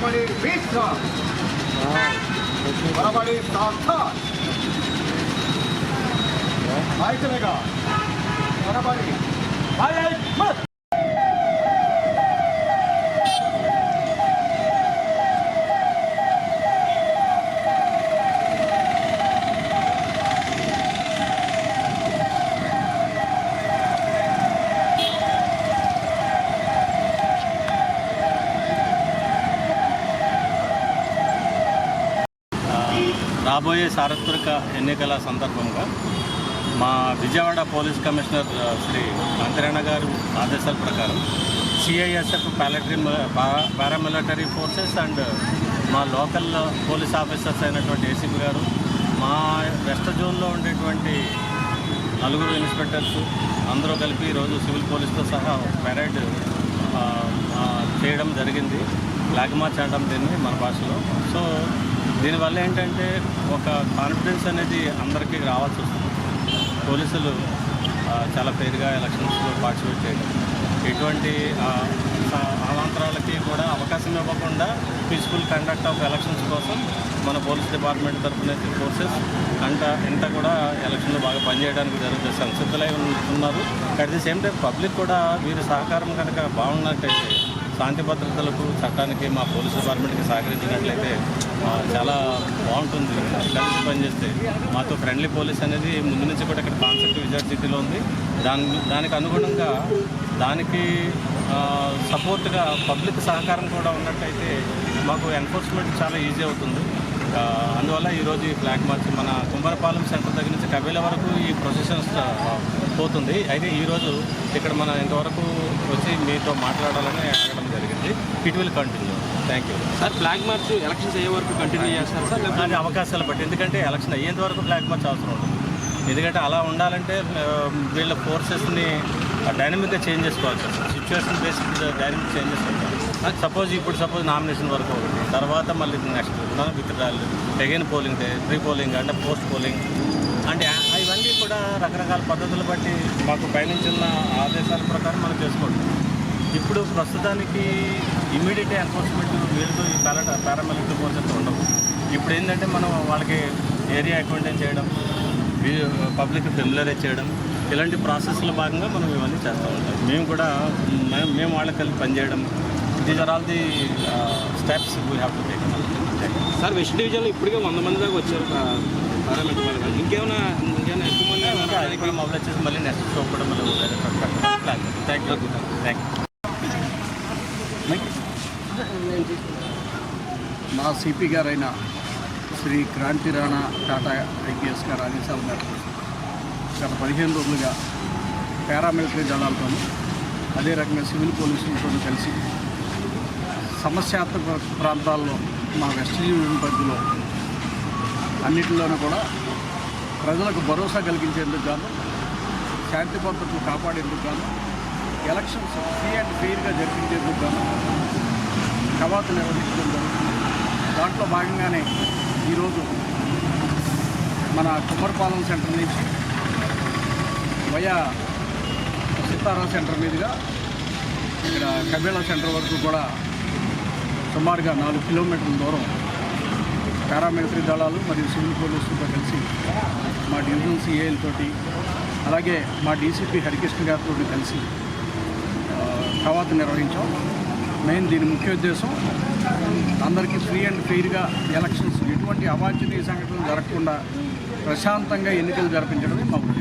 बराबरी बीस था बराबरी सात था भाई चलेगा बराबरी भाई రాబోయే సార్వత్రిక ఎన్నికల సందర్భంగా మా విజయవాడ పోలీస్ కమిషనర్ శ్రీ మంత్రణ గారు ఆదేశాల ప్రకారం సిఐఎస్ఎఫ్ ప్యాలటరీ పారామిలిటరీ ఫోర్సెస్ అండ్ మా లోకల్ పోలీస్ ఆఫీసర్స్ అయినటువంటి ఏసీపీ గారు మా వెస్ట్ జోన్లో ఉండేటువంటి నలుగురు ఇన్స్పెక్టర్స్ అందరూ కలిపి ఈరోజు సివిల్ పోలీస్తో సహా పెరేడ్ చేయడం జరిగింది. ఫ్లాగ్ మార్చ్ అనడం దీన్ని మన భాషలో. సో దీనివల్ల ఏంటంటే ఒక కాన్ఫిడెన్స్ అనేది అందరికీ రావాల్సి వస్తుంది. పోలీసులు చాలా పేరుగా ఎలక్షన్స్లో పార్టిసిపేట్ చేయడం. ఎటువంటి అవాంతరాలకి కూడా అవకాశం ఇవ్వకుండా పీస్ఫుల్ కండక్ట్ ఆఫ్ ఎలక్షన్స్ కోసం మన పోలీస్ డిపార్ట్మెంట్ తరఫున ఫోర్సెస్ అంట ఇంత కూడా ఎలక్షన్లో బాగా పనిచేయడానికి జరుగుతుంది. సంసిద్ధులై ఉన్నారు. At the same time public కూడా వీరి సహకారం కనుక బాగున్నట్టయితే శాంతి భద్రతలకు చట్టానికి మా పోలీస్ డిపార్ట్మెంట్కి సహకరించినట్లయితే చాలా బాగుంటుంది. కలిసి పనిచేస్తే మాతో ఫ్రెండ్లీ పోలీస్ అనేది ముందు నుంచి కూడా ఇక్కడ కాన్సెప్ట్ విజయవాడ సిటీలో ఉంది. దాని దానికి అనుగుణంగా దానికి సపోర్ట్గా పబ్లిక్ సహకారం కూడా ఉన్నట్టయితే మాకు ఎన్ఫోర్స్మెంట్ చాలా ఈజీ అవుతుంది. అందువల్ల ఈరోజు ఈ ఫ్లాగ్ మార్చ్ మన కుమ్మరపాలెం సెంటర్ దగ్గర నుంచి కబేల వరకు ఈ ప్రొసెషన్ పోతుంది. అయితే ఈరోజు ఇక్కడ మనం ఇంతవరకు వచ్చి మీతో మాట్లాడాలని అడగడం జరిగింది. It will continue thank you sir flag march elections అయ్యే వరకు కంటిన్యూ చేస్తారు సార్ అది అవకాశాలు బట్టి. ఎందుకంటే ఎలక్షన్ అయ్యేంత వరకు ఫ్లాగ్ మార్చ్ అవసరం ఉంటుంది ఎందుకంటే అలా ఉండాలంటే వీళ్ళ ఫోర్సెస్ని డైనమిక్గా చేంజ్ చేసుకోవాలి sir. Situation based dynamic change చేసుకోవాలి. సపోజ్ ఇప్పుడు సపోజ్ నామినేషన్ వరకు ఒకటి తర్వాత మళ్ళీ నెక్స్ట్ విత్డ్రాలు అగైన్ పోలింగ్ ప్రీ పోలింగ్ అంటే పోస్ట్ పోలింగ్ అంటే ఇవన్నీ కూడా రకరకాల పద్ధతులు బట్టి మాకు పయనించిన ఆదేశాల ప్రకారం మనం చేసుకోండి ఇప్పుడు ప్రస్తుతానికి ఇమీడియట్ ఎన్ఫోర్స్మెంట్ వీళ్ళతో ఈ పారా పారామిలిటరీ ఫోర్సెస్ ఉండవు. ఇప్పుడు ఏంటంటే మనం వాళ్ళకి ఏరియా అకౌంటెంట్ చేయడం పబ్లిక్ ఫెమిలరైజ్ చేయడం ఇలాంటి ప్రాసెస్లో భాగంగా మనం ఇవన్నీ చేస్తూ ఉంటాం. మేము కూడా మేము- మేము వాళ్ళకి కలిపి పనిచేయడం these are all the steps we have to take sir west డివిజన్లో ఇప్పటికే వంద మంది దాకా వచ్చారు వాళ్ళు. ఇంకేమైనా ఇంకేమైనా ఎక్కువ మంది కూడా మొబైల్ చేసి మళ్ళీ నెక్స్ట్ షో కూడా మళ్ళీ థ్యాంక్ యూ థ్యాంక్ యూ మా సిపి గారైన శ్రీ క్రాంతి రాణా టాటా ఐపీఎస్ గారు ఆదేశాల మేరకు గత పదిహేను రోజులుగా పారామిలిటరీ దళాలతోనూ అదే రకంగా సివిల్ పోలీసులతో కలిసి సమస్యాత్మక ప్రాంతాల్లో మా వెస్ట్ యూనియన్ పరిధిలో అన్నిటిలోనూ కూడా ప్రజలకు భరోసా కలిగించేందుకు గాను శాంతి భద్రతలు కాపాడేందుకు గాను ఎలక్షన్స్ ఫ్రీ అండ్ ఫెయిర్గా జరిపించేందుకు గాను కవాతు నిర్వహించడం జరుగుతుంది. దాంట్లో భాగంగానే ఈరోజు మన కుమ్మరపాలెం సెంటర్ నుంచి వయా సీతారాం సెంటర్ మీదుగా ఇక్కడ కబేళా సెంటర్ వరకు కూడా సుమారుగా నాలుగు కిలోమీటర్ల దూరం పారామిలిటరీ దళాలు మరియు సివిల్ పోలీసులతో కలిసి మా డివిజన్ సిఐలతోటి అలాగే మా డీసీపీ హరికృష్ణ గారితో కలిసి తర్వాత కవాతు నిర్వహించాం. మెయిన్ దీని ముఖ్య ఉద్దేశం అందరికీ ఫ్రీ అండ్ ఫెయిర్గా ఎలక్షన్స్ ఎటువంటి అవాంఛనీయ సంఘటనలు జరగకుండా ప్రశాంతంగా ఎన్నికలు జరిపించడమే మా ఉద్దేశం.